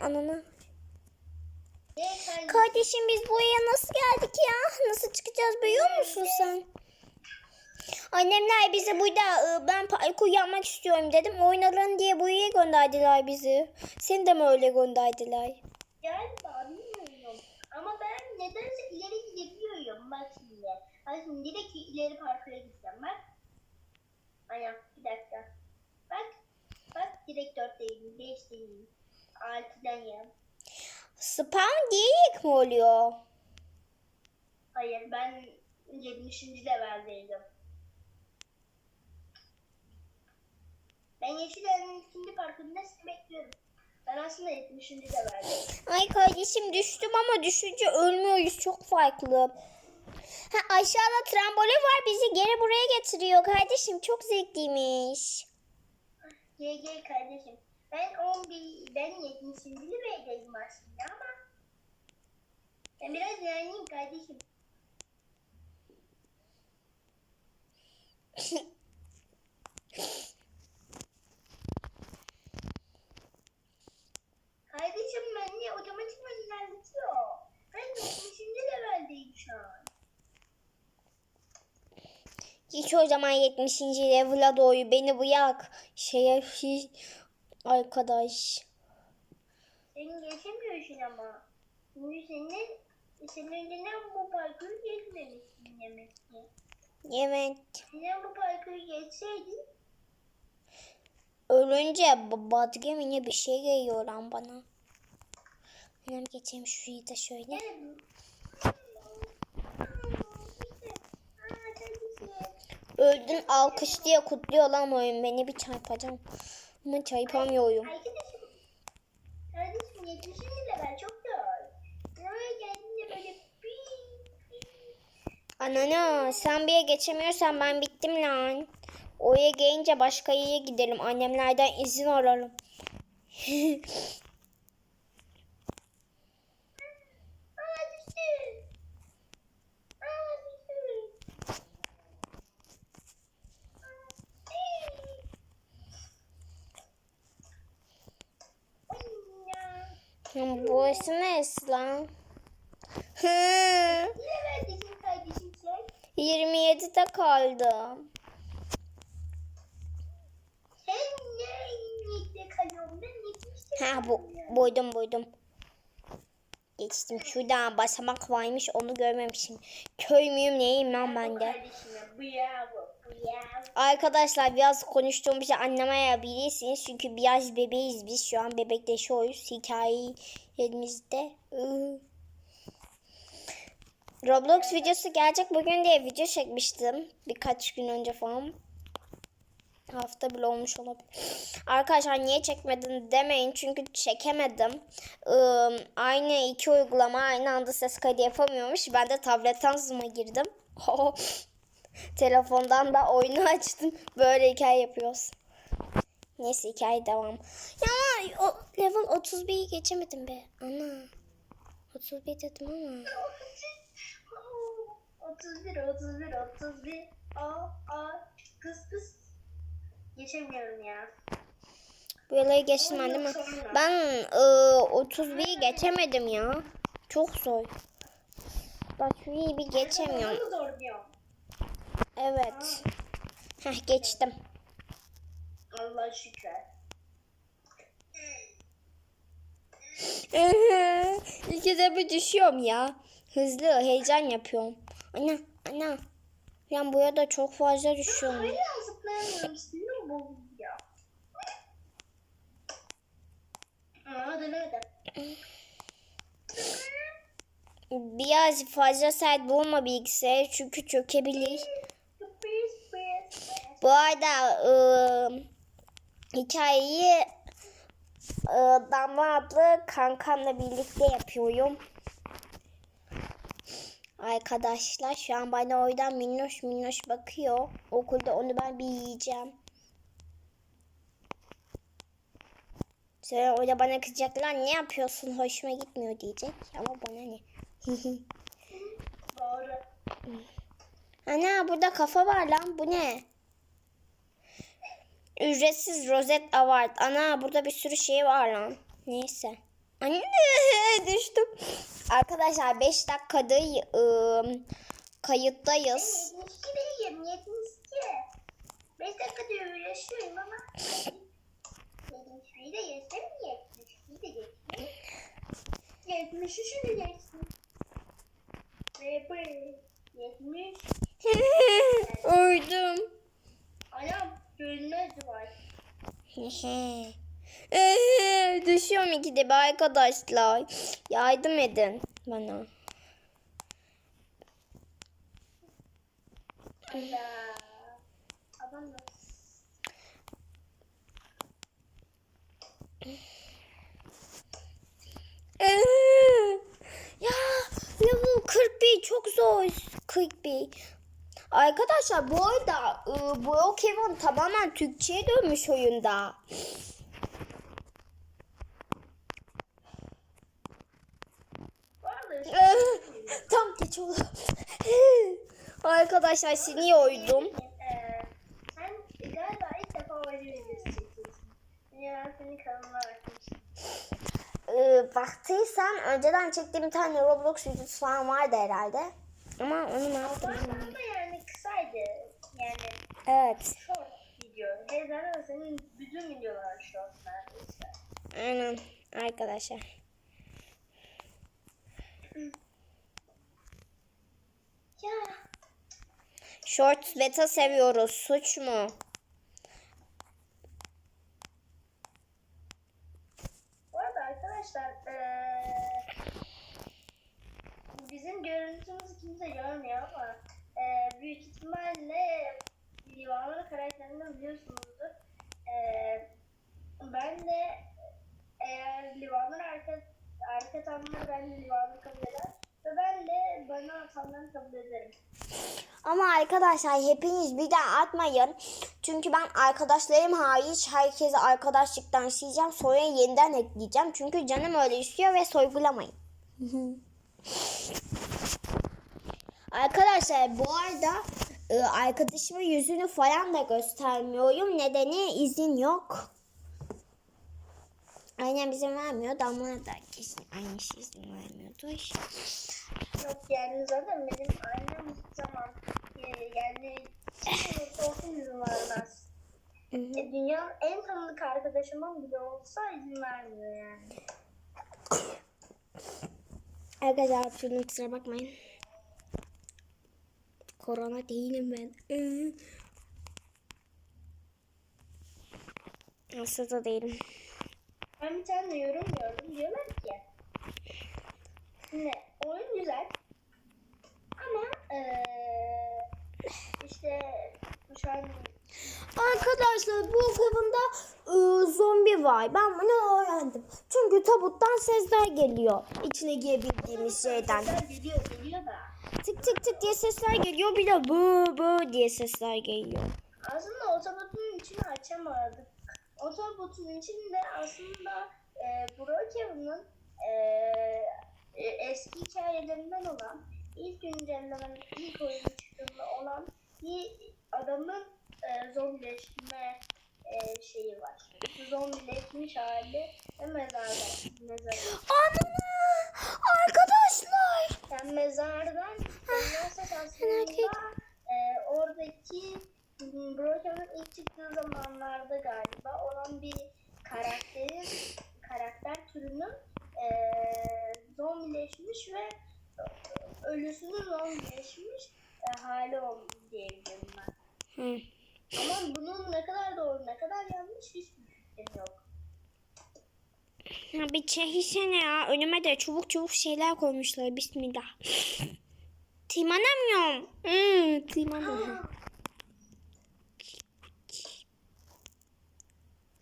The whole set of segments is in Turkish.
ananı. Kardeşim? Biz buraya nasıl geldik ya? Nasıl çıkacağız biliyor musun sen? Annemler bizi burada e, ben parkur yapmak istiyorum dedim. Oynarın diye buraya gönderdiler bizi. Seni de mi öyle gönderdiler? Galiba bilmiyorum. Ama ben nedense ileri gidebiliyorum. Bak şimdi. Bak şimdi direkt ileri parkura gideceğim. Bak. Aynen bir dakika. Bak. Bak direkt 4'teyim. 5'teyim. 6'dayım. Spawn değil mi oluyor? Hayır ben 70. leveldeydim. Ben Yeşil Ev'in ikinci parkurunda sizi bekliyorum. Ben aslında 70. leveldeyim. Ay kardeşim düştüm ama düşünce ölmüyoruz. Çok farklı. Ha, aşağıda trambolin var bizi geri buraya getiriyor kardeşim. Çok zevkliymiş. Gel gel kardeşim. Ben 11, ben 70. leveldeyim aslında ama ben biraz yanayım kardeşim. Kardeşim ben niye otomatikman ilerletiyor? Ben 70. leveldeyim şu an. Hiç o zaman 70. level'a doğru beni bırak. Şeye hiç... Arkadaş. Senin geçemiyorsun ama. Çünkü senin, senin önceden bu parkuru geçmemişsin demek ki. Evet. Sen bu parkuru geçseydin Ölünce Badgem yine bir şey geliyor lan bana. Hemen geçeyim şurayı da şöyle. Öldün alkış diye kutluyor lan oyun. Beni bir çarpacağım. Ama çarpamıyorum. Arkadaşım, kardeşim 70. level çok zor. Oraya geldiğinde böyle bir Anana sen bir geçemiyorsan ben bittim lan. Oraya gelince başka yere gidelim. Annemlerden izin ararım. Aa düştü. Aa düştü. Aa, ay. Ay ya. Hı, Burası neresi lan? Hı, Leveldesin kardeşim sen. 27'de kaldım. Sen ne niyetle kalıyorsun? Ben 70'te Ha bu buydum buydum. Geçtim şuradan basamak varmış onu görmemişim. Köy müyüm neyim lan ben de. Kardeşim bravo. Arkadaşlar biraz konuştuğum bir şey anlamayabilirsiniz. Çünkü biraz bebeğiz biz. Şu an bebekleşiyoruz hikayelerimizde. Iı. Roblox videosu gelecek bugün diye video çekmiştim. Birkaç gün önce falan. Hafta bile olmuş olabilir. Arkadaşlar niye çekmedin demeyin. Çünkü çekemedim. Iı, aynı iki uygulama aynı anda ses kaydı yapamıyormuş. Ben de tabletten Zoom'a girdim. Telefondan da oyunu açtım. Böyle hikaye yapıyoruz. Neyse hikaye devam. Ya o level 31'i geçemedim be. Ana. 31 dedim ama. 31 31 31 Aa aa kız kız. Geçemiyorum ya. Buraları geçtim ben değil mi? Ben ıı, 31'i geçemedim ya. Çok zor. Bak şurayı bir geçemiyorum. Evet. Heh geçtim. Allah şükür. İkide bir düşüyorum ya. Hızlı heyecan yapıyorum. Ana ana. Ben buraya da çok fazla düşüyorum. Hala zıplayamıyorum. Sinir bozuldu ya. Aa denemedim. Biraz fazla sert bulma bilgisayarı çünkü çökebilir. Bu arada ıı, hikayeyi ıı, Damla adlı kankamla birlikte yapıyorum. Arkadaşlar şu an bana oradan minnoş minnoş bakıyor. Okulda onu ben bir yiyeceğim. Sonra orada bana kızacaklar ne yapıyorsun hoşuma gitmiyor diyecek. Ama bana ne. Ana burada kafa var lan. Bu ne? Ücretsiz rozet award. Ana burada bir sürü şey var lan. Neyse. Anne düştüm. Arkadaşlar 5 dakikadır ıı, kayıttayız. 72 değilim 72. 5 dakika diyor yaşıyorum ama 72'yi de yaşarım 72'yi de geçtim. 73'ü de geçtim. Ve bu 70. Uydum. Görünmez var. Ee, Düşüyorum ikide bir arkadaşlar. Yardım edin bana. Ya level 41 çok zor. 41. Arkadaşlar bu arada ıı, Brookhaven tamamen Türkçe'ye dönmüş oyunda. Tam geç oldu. Arkadaşlar seni oydum. Sen galiba ilk defa. Ee, baktıysan önceden çektiğim bir tane Roblox videosu falan vardı herhalde. Ama onu ne yaptım bilmiyorum. Ama yani kısaydı. Yani Evet. short video. Ve zaten senin bütün videolar short neredeyse. Aynen arkadaşlar. Ya Shorts beta seviyoruz. Suç mu? Arkadaşlar hepiniz birden atmayın. Çünkü ben arkadaşlarım hariç herkese arkadaşlıktan sileceğim. Sonra yeniden ekleyeceğim. Çünkü canım öyle istiyor ve soygulamayın. arkadaşlar bu arada e, arkadaşımın yüzünü falan da göstermiyorum. Nedeni izin yok. Aynen izin vermiyor. Damla da kesin aynı şey izin vermiyordur. Yok yani zaten benim annem zaman yani olsun izin vermez. E, dünyanın en tanıdık arkadaşımın bile olsa izin vermiyor yani. Arkadaşlar şunu kusura bakmayın. Korona değilim ben. Hasta da değilim. Ben bir tane yorum gördüm. Diyorlar ki ne oyun güzel ama eee işte şu an Arkadaşlar bu kabında ıı, zombi var. Ben bunu öğrendim. Çünkü tabuttan sesler geliyor. İçine girebildiğimiz şeyden. geliyor geliyor da Tık tık tık diye sesler geliyor. Bir de bu bu diye sesler geliyor. aslında otobotun içini açamadık. Otobotun içinde aslında e, Brokeman'ın e, e, eski hikayelerinden olan ilk güncellemenin ilk oyunu çıktığında olan bir adamın e, zombileşme e, şeyi var. Zombileşmiş hali ve mezardan. Mezardan. Anne! Arkadaşlar! Yani mezardan dönersek aslında e, oradaki Brokeman'ın ilk çıktığı zamanlarda galiba olan bir karakterin karakter türünün e, zombileşmiş ve ölüsünün zombileşmiş e, hali oldu diyebilirim ben. Hı. Ama bunun ne kadar doğru ne kadar yanlış hiçbir fikrim yok. Ya bir çehisene ya. Önüme de çubuk çubuk şeyler koymuşlar. Bismillah. Tırmanamıyorum. Hmm, tırmanamıyorum.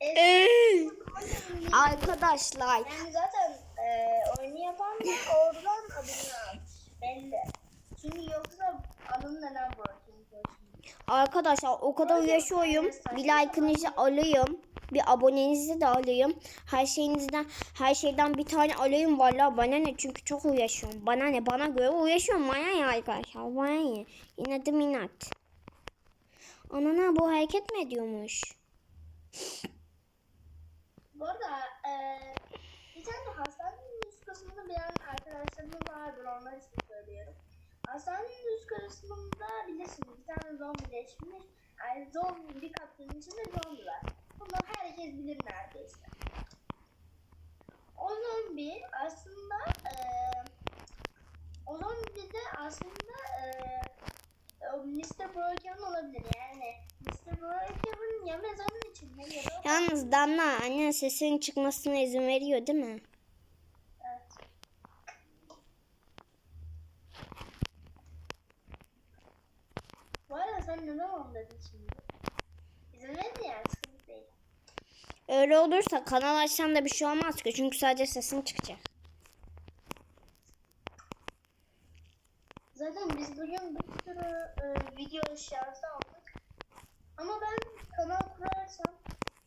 Evet. Arkadaşlar. Yani zaten e, oyunu yapan da oradan adını almış. Belli. Çünkü yoksa? Arkadaşlar o kadar yaşıyorum. Bir like'ınızı alayım. Bir abonenizi de alayım. Her şeyinizden her şeyden bir tane alayım vallahi bana ne çünkü çok uğraşıyorum. Bana ne bana göre uğraşıyorum bana ne arkadaşlar bana ne. İnadım inat. Anana bu hareket mi ediyormuş? Bu arada e, bir tane hastanenin üst kısmında bilen arkadaşlarımız vardır onlar için bilirsiniz bir tane zombileşmiş. Yani zombi bir kapının içinde zombi var. Bunlar herkes bilir neredeyse. O zombi aslında eee o zombi de aslında o Mr. Broken olabilir yani. Mr. Broken'ın ya mezarın içinde ya da Yalnız Damla annen sesinin çıkmasına izin veriyor değil mi? Evet. Bu arada sen neden onu dedin şimdi? İzin verin yani sıkıntı değil. Öyle olursa kanal açsam da bir şey olmaz ki. Çünkü sadece sesin çıkacak. Zaten biz bugün bir sürü e, video eşyası aldık. Ama ben kanal kurarsam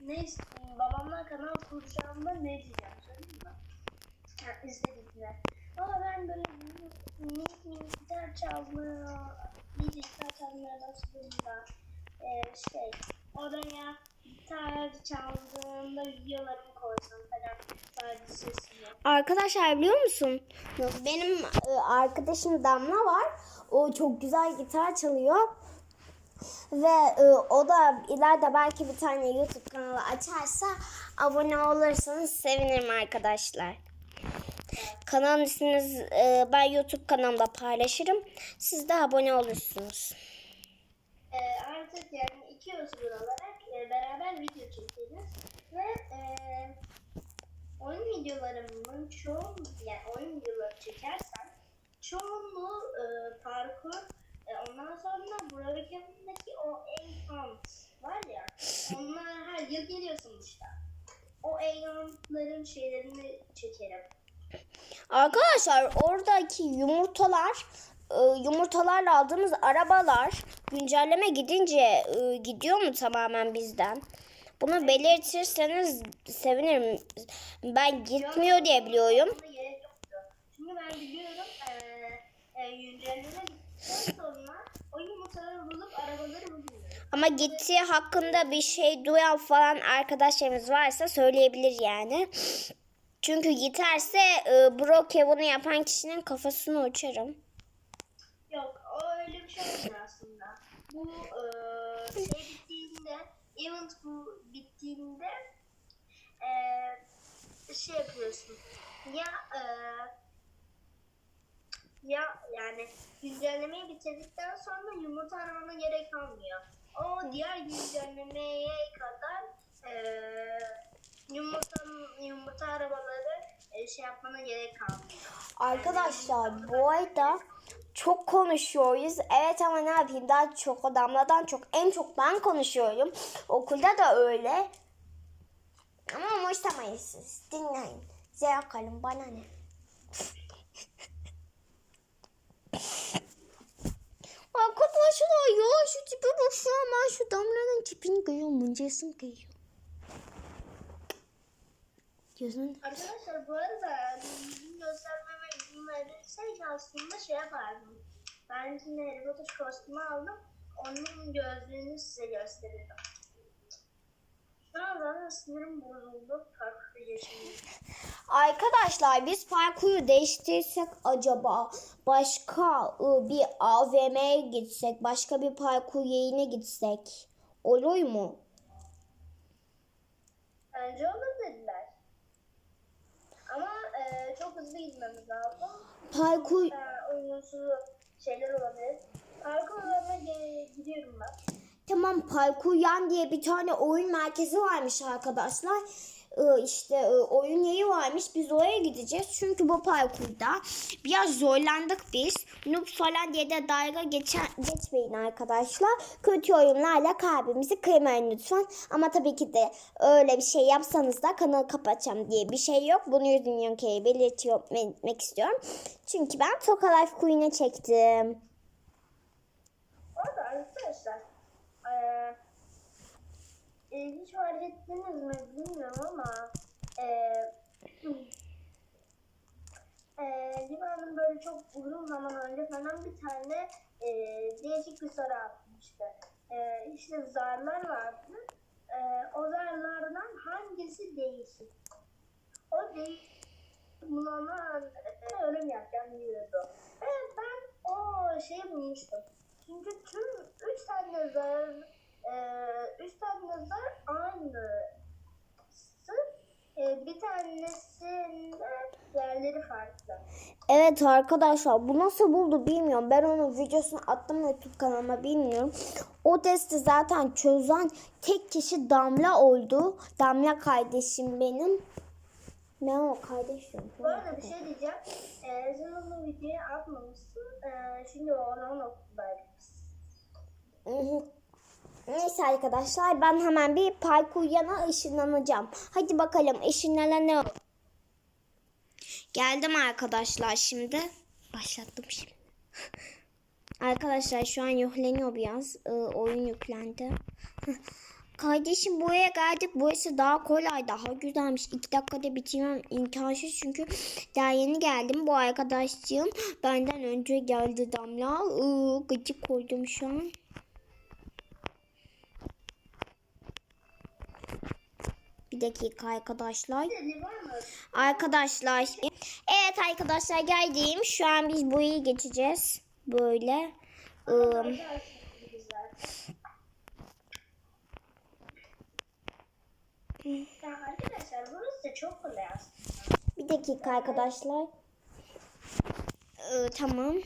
ne ist- babamla kanal kuracağımda ne diyeceğim söyleyeyim mi? Ha, izlediğimde. Ama ben böyle minik minik gitar çalmaya, iyice gitar çalmaya başladığımda e, şey oraya gitar çaldığımda videolarımı koysam falan sadece sesini. Arkadaşlar biliyor musun? Benim e, arkadaşım Damla var. O çok güzel gitar çalıyor. Ve e, o da ileride belki bir tane YouTube kanalı açarsa abone olursanız sevinirim arkadaşlar. Kanalın ismini e, ben YouTube kanalımda paylaşırım. Siz de abone olursunuz. Ee, artık yani iki YouTuber olarak e, beraber video çekeriz ve e, oyun videolarımın çoğu yani oyun videoları çekersem çoğunluğu e, parkur e, ondan sonra Broken'daki o Enchant var ya onlar her yıl geliyor sonuçta. O Enchant'ların şeylerini çekerim. Arkadaşlar oradaki yumurtalar e, yumurtalarla aldığımız arabalar güncelleme gidince e, gidiyor mu tamamen bizden? Bunu belirtirseniz sevinirim. Ben gitmiyor diye biliyorum. Çünkü ben biliyorum e, güncelleme gittikten sonra o yumurtaları bulup arabaları buluyor. Ama gittiği hakkında bir şey duyan falan arkadaşlarımız varsa söyleyebilir yani. Çünkü giderse e, Brokeven'ı yapan kişinin kafasını uçarım. Yok o öyle bir şey. Bu eee şey bittiğinde, event bu bittiğinde eee şey yapıyorsun. Ya eee ya yani güncellemeyi bitirdikten sonra yumurta aramana gerek kalmıyor. O diğer güncellemeye kadar eee yumurta yumurta arabaları eee, şey yapmana gerek kalmıyor. Arkadaşlar bu arada çok konuşuyoruz. Evet ama ne yapayım daha çok o damladan çok en çok ben konuşuyorum. Okulda da öyle. Ama siz. Dinleyin. Zevk alın bana ne. Arkadaşlar ya şu tipi an ben şu damlanın tipini görüyorum. Mıncasını görüyorum. Gözün Arkadaşlar bu arada bizim verirsek aslında şey yapardım. Ben şimdi Harry Potter kostümü aldım. Onun gözlüğünü size gösterirdim. Şu an zaten sinirim bozuldu. Farklı yaşamıyor. Arkadaşlar biz parkuru değiştirsek acaba başka ı, bir AVM'ye gitsek, başka bir parkur yerine gitsek olur mu? Bence olabilirler. Ama e, çok hızlı gitmemiz lazım. Parkur E, uygunsuz şeyler olabilir. Parkurlarına ge- gidiyorum ben. tamam parkur yan diye bir tane oyun merkezi varmış arkadaşlar. İşte oyun yeri varmış. Biz oraya gideceğiz. Çünkü bu parkurda biraz zorlandık biz. Noob falan diye de dalga geçen, geçmeyin arkadaşlar. Kötü oyunlarla kalbimizi kırmayın lütfen. Ama tabii ki de öyle bir şey yapsanız da kanalı kapatacağım diye bir şey yok. Bunu yüzün kere belirtiyor belirtmek istiyorum. Çünkü ben Toka Life Queen'e çektim. Orada arkadaşlar e, hiç fark ettiniz mi bilmiyorum ama eee eee Liman'ın böyle çok uzun zaman önce falan bir tane eee değişik bir soru atmıştı. Eee işte zarlar vardı. Eee o zarlardan hangisi değişik? O değişik bulana yorum yapacağım diyordu. Evet ben o şeyi bulmuştum. Çünkü tüm üç tane zar, e, üç tane zar aynı. E, bir tanesinde yerleri farklı. Evet arkadaşlar bu nasıl buldu bilmiyorum. Ben onun videosunu attım YouTube kanalıma bilmiyorum. O testi zaten çözen tek kişi Damla oldu. Damla kardeşim benim. Ben o kardeşim. Bu arada bir şey diyeceğim. E, sen onu videoya atmamışsın. E, çünkü o onun okuldaydı. Neyse arkadaşlar ben hemen bir parkur yana ışınlanacağım. Hadi bakalım ışınlanan ne? Geldim arkadaşlar şimdi. Başlattım şimdi. Arkadaşlar şu an yükleniyor biraz. Ee, oyun yüklendi. Kardeşim buraya geldik. Burası daha kolay, daha güzelmiş. İki dakikada bitirmem imkansız çünkü daha yeni geldim. Bu arkadaşcığım benden önce geldi Damla. Ee, gıcık koydum şu an. Bir dakika arkadaşlar. Arkadaşlar. Evet arkadaşlar geldim. Şu an biz burayı geçeceğiz. Böyle. Ee, aslında. bir dakika arkadaşlar. Ee, tamam.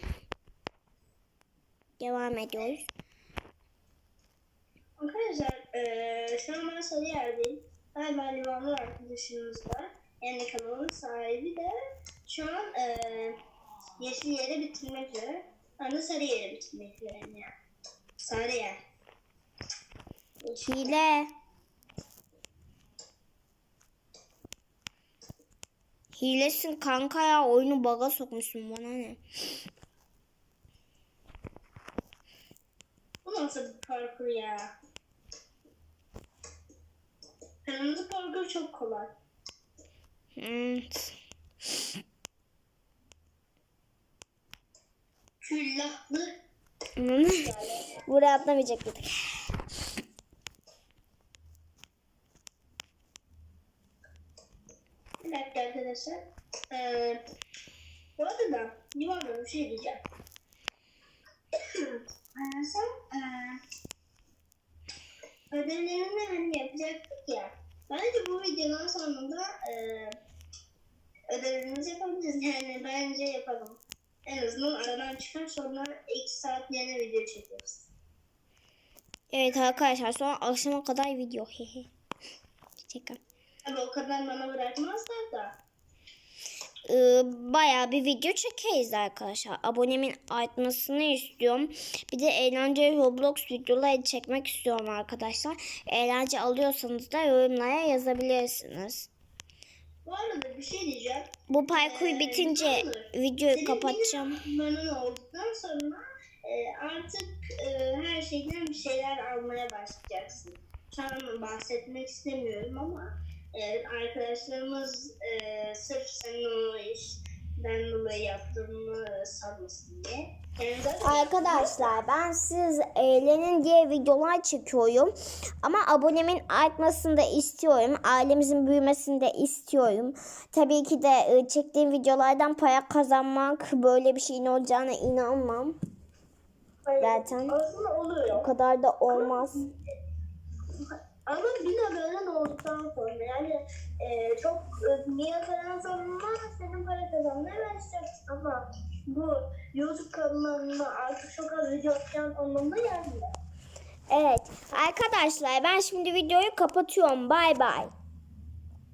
Devam ediyoruz. Arkadaşlar eee şu an ben Sarıyer'deyim. Galiba Livanlı arkadaşımız var. Yani kanalın sahibi de şu an eee yeşil yeri bitirmek üzere. De sarı yeri bitirmek üzereyim yani. Sarıyer. Yeşil. Hile. Hilesin kanka ya. Oyunu baga sokmuşsun bana ne? Bu nasıl bir parkur ya? Kırmızı parkur çok kolay. Hmm. Küllahlı. Buraya atlamayacaktık. Bir dakika arkadaşlar. Ee, bu arada Livan'a bir şey diyeceğim. sen ee, ödevlerini hani yapacaktık ya. Bence bu videonun sonunda ee, ödevlerimizi yapabiliriz. Yani bence yapalım. En azından aradan çıkar sonra iki saat yeni video çekeriz. Evet arkadaşlar sonra akşama kadar video. Hehe. Şaka. Tabii o kadar bana bırakmazlar da. Ee, bayağı bir video çekeriz arkadaşlar. Abonemin artmasını istiyorum. Bir de eğlenceli Roblox videoları çekmek istiyorum arkadaşlar. Eğlence alıyorsanız da yorumlara yazabilirsiniz. Bu arada bir şey diyeceğim. Bu parkur Ee, bitince güzel. videoyu Senin kapatacağım. Senin olduktan sonra e, artık e, her şeyden bir şeyler almaya başlayacaksın. An bahsetmek istemiyorum ama e, arkadaşlarımız e, sırf senin o işten dolayı yaptığını sanmasın diye. Yani zaten Arkadaşlar ben siz eğlenin diye videolar çekiyorum. Ama abonemin artmasını da istiyorum. Ailemizin büyümesini de istiyorum. Tabii ki de e, çektiğim videolardan para kazanmak böyle bir şeyin olacağına inanmam. zaten. Aslında O kadar da olmaz. Ama bir de böyle olduktan sonra yani e, çok e, niye sonra senin para kazanmaya başlayacaksın ama bu YouTube kanalına artık çok az video atacağın anlamda gelmiyor. Evet arkadaşlar ben şimdi videoyu kapatıyorum. Bay bay.